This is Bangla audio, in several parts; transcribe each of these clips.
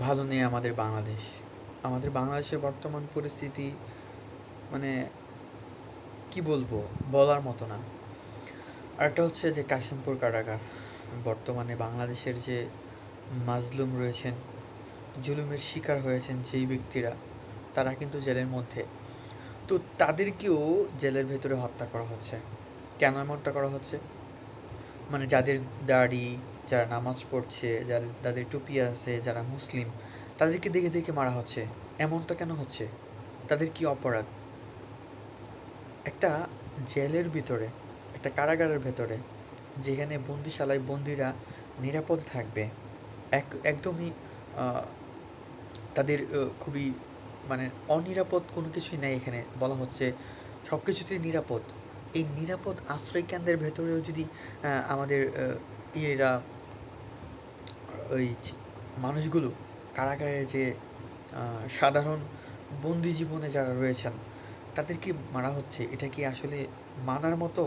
ভালো নেই আমাদের বাংলাদেশ। আমাদের বাংলাদেশের বর্তমান পরিস্থিতি মানে কি বলব, বলার মতো না। আরেকটা হচ্ছে যে কাশিমপুর কারাগার। বর্তমানে বাংলাদেশের যে মাজলুম রয়েছেন, জুলুমের শিকার হয়েছেন যেই ব্যক্তিরা, তারা কিন্তু জেলের মধ্যে। তো তাদেরকেও জেলের ভেতরে হত্যা করা হচ্ছে। কেন এমনটা করা হচ্ছে? মানে যাদের দাড়ি যারা নামাজ পড়ছে, যারা যাদের টুপি আছে, যারা মুসলিম, তাদেরকে দেখে দেখে মারা হচ্ছে। এমনটা কেন হচ্ছে? তাদের কি অপরাধ? একটা জেলের ভিতরে, একটা কারাগারের ভেতরে, যেখানে বন্দিশালায় বন্দিরা নিরাপদ থাকবে, এক, একদমই তাদের খুবই মানে অনিরাপদ কোনো কিছুই নাই এখানে। বলা হচ্ছে সব কিছুতেই নিরাপদ। এই নিরাপদ আশ্রয় কেন্দ্রের ভেতরেও যদি আমাদের ইয়েরা ওই মানুষগুলো, কারাগারে যে সাধারণ বন্দি জীবনে যারা রয়েছেন তাদেরকে মারা হচ্ছে? এটা কি আসলে মানার মতো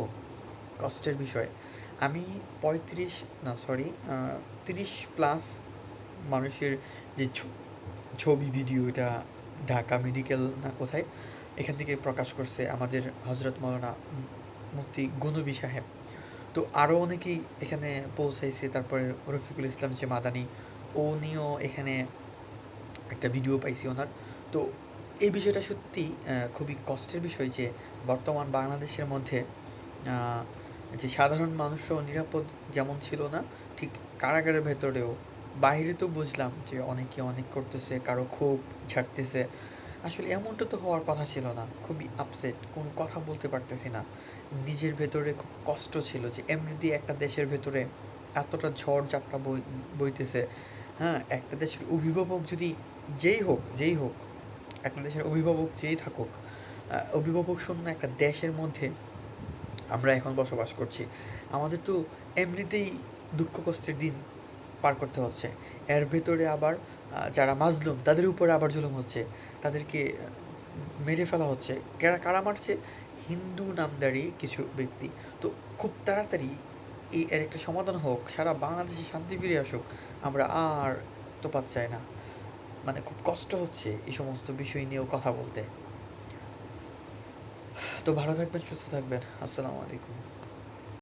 কষ্টের বিষয়? আমি পঁয়ত্রিশ, না সরি তিরিশ প্লাস মানুষের যে ছবি ভিডিও এটা ঢাকা মেডিকেল না কোথায়, এখান থেকে প্রকাশ করছে আমাদের হজরত মৌলানা মুফতি গুনবী সাহেব। তো আরও অনেকেই এখানে পৌঁছাইছে, তারপরে রফিকুল ইসলাম যে মাদানি, উনিও এখানে একটা ভিডিও পাইছি ওনার। তো এই বিষয়টা সত্যি খুবই কষ্টের বিষয় যে বর্তমান বাংলাদেশের মধ্যে যে সাধারণ মানুষও নিরাপদ যেমন ছিল না, ঠিক কারাগারের ভেতরেও। বাইরে তো বুঝলাম যে অনেকে অনেক করতেছে, কারও ক্ষোভ ঝাড়তেছে। আসলে এমনটা তো হওয়ার কথা ছিল না। খুবই আপসেট কোনো কথা বলতে পারতেছি না। নিজের ভেতরে খুব কষ্ট ছিল যে এমনিতে একটা দেশের ভেতরে এতটা ঝড় ঝাপটা বই, বইতেছে। হ্যাঁ একটা দেশের অভিভাবক যদি যেই হোক যেই হোক, একটা দেশের অভিভাবক যেই থাকুক অভিভাবক শূন্য একটা দেশের মধ্যে আমরা এখন বসবাস করছি। আমাদের তো এমনিতেই দুঃখ কষ্টের দিন পার করতে হচ্ছে। এর ভেতরে আবার যারা মাজলুম, তাদের উপরে আবার জুলুম হচ্ছে। তাদেরকে মেরে ফেলা হচ্ছে। কারা কারা মারছে? হিন্দু নামদারি কিছু ব্যক্তি। তো খুব তাড়াতাড়ি এই এর একটা সমাধান হোক, সারা বাংলাদেশে শান্তি ফিরে আসুক, আমরা আর তো চাই না। মানে খুব কষ্ট হচ্ছে এই সমস্ত বিষয় নিয়েও কথা বলতে। তো ভালো থাকবেন, সুস্থ থাকবেন। আসসালামু আলাইকুম।